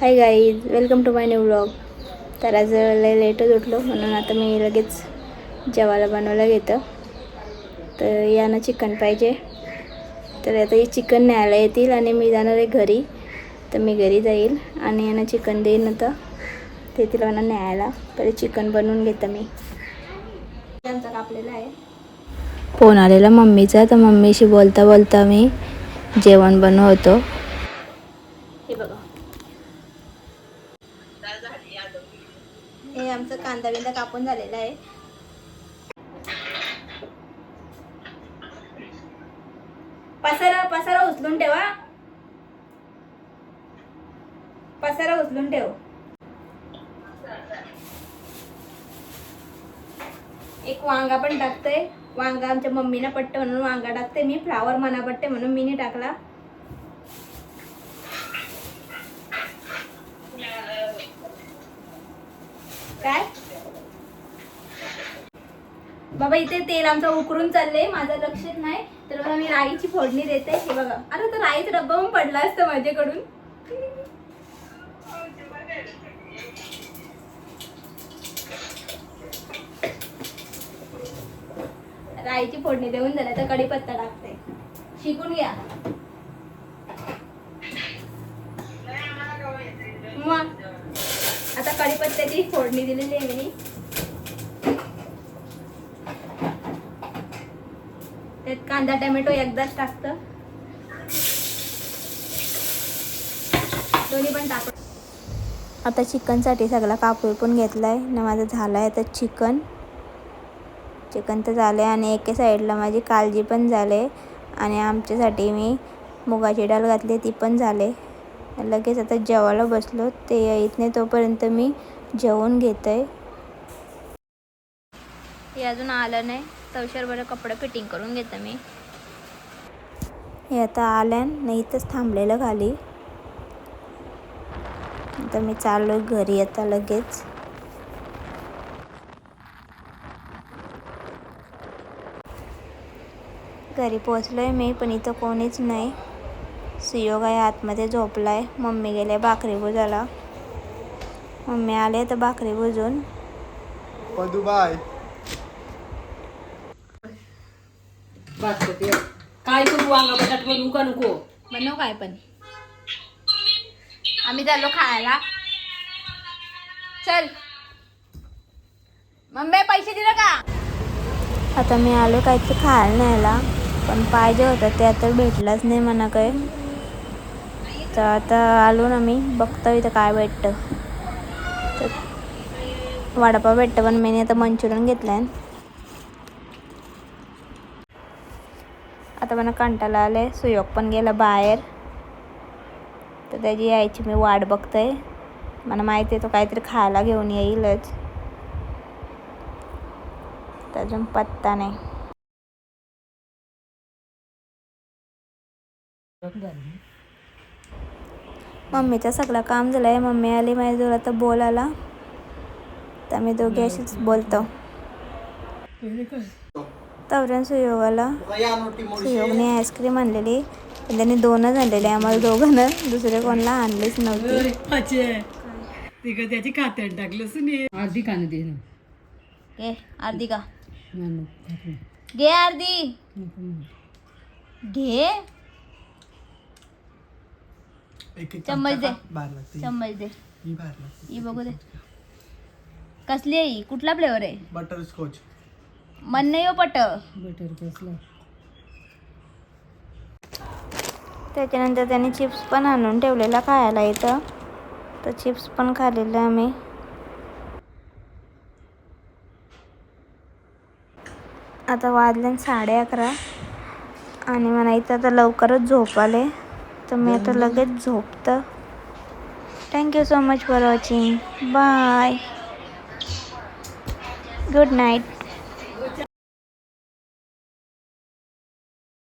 Hi guys welcome to my new blog तर आज लय लेटच उठलो म्हणून आता मी लगेच जेवायला बनवायला घेतं. तर यानं चिकन पाहिजे. तर आता हे चिकन न्यायला येतील आणि मी जाणार आहे घरी. तर मी घरी जाईल आणि यांना चिकन देईन आता. ते तिला मला न्यायला. पहिले चिकन बनवून घेतं मी. आमचा कापलेला आहे. फोन आलेला मम्मीचा. तर मम्मीशी बोलता बोलता मी जेवण बनवतो हे बघा हे आमचं कांदा बिंदा कापून झालेला आहे. पसारा पसारा उचलून ठेवा. पसारा उचलून ठेव. एक वांगा पण टाकते वांगा आमच्या मम्मीनं पट्ट म्हणून वांगा टाकते मी फ्लावर मना पट्टे म्हणून मी टाकला. काय? बाबा इथे तेल आमचं उकरून चाललंय. माझं लक्षच नाही. तर बघा मी राईची फोडणी देते. हे बघा. अरे तर राईचा डब्बा पण पडला असतं माझ्याकडून. राईची फोडणी देऊन झालं तर कढीपत्ता टाकते. शिकून घ्या. त्याची फोडणी दिलेली आहे मी त्यात कांदा टोमॅटो एकदाच टाकतं. दोन्ही पण टाक आता चिकनसाठी सगळा कापूर पण घेतला आहे ना माझं झालं आहे तर चिकन. चिकन तर झालं आहे आणि एके साईडला माझी काळजी पण झाले. आणि आमच्यासाठी मी मुगाची डाळ घातली ती पण झाले. लगेच आता जेवायला बसलो. ते येत नाही तोपर्यंत मी जेवण घेत आहे हे अजून आलं नाही. तवशर बरं कपडे फिटिंग करून घेतं मी. हे आता आल्यान नाही इथंच थांबलेलं खाली. आता मी चाललो घरी आता लगेच. घरी पोचलोय मी पण इथं कोणीच नाही. सुयोग आहे आतमध्ये झोपलाय. मम्मी गेले भाकरी बुजाला मम्मी आले तर भाकरी बुजून काय करू वांगा बटाट बनवू का नको. बनव काय पण. आम्ही चाललो खायला. चल. मम्मी पैसे दिलं का? आता मी आलो काहीतरी खायला न्यायला पण पाहिजे होतं ते आता भेटलंच नाही म्हणा काय तर आता आलो ना मी बघतो इथं काय भेटतं. तर वडापाव भेटतं पण मी आता मंचुरियन घेतलं आता मला कंटाळा आले सुयोग पण गेला बाहेर. तर त्याची यायची मी वाट बघते मला माहिती आहे तो काहीतरी खायला घेऊन येईलच. तर अजून पत्ता नाही. मम्मीचं सगळं काम झालं आहे मम्मी आली माझ्या जवळ आता बोलायला तर मी दोघे अशीच बोलतो. तवरण सुयोगाला. सुयोगने आईस्क्रीम आणलेली. त्यांनी दोनच आणलेली आम्हाला दोघांना दुसरे कोणाला आणलीच नव्हती. तिकडे त्याची टाकलंच नाही अर्धी दे घे अर्धी का? घे अर्धी नको, चम्मच दे. बाहेर लागते. चम्मच दे. ही बाहेर लागते. ही बघू दे. कसली आहे ही? कुठला फ्लेवर आहे? बटर स्कॉच मन नाही हो पट. बटर कसला? त्याच्यानंतर त्याने चिप्स पण आणून ठेवलेला खायला इथं. तर चिप्स पण खाल्लेले आम्ही. आता वाजले साडे अकरा. आणि मला इथं आता लवकरच झोप आले. तर मी आता लगेच झोपतं। Thank you so much for watching bye good night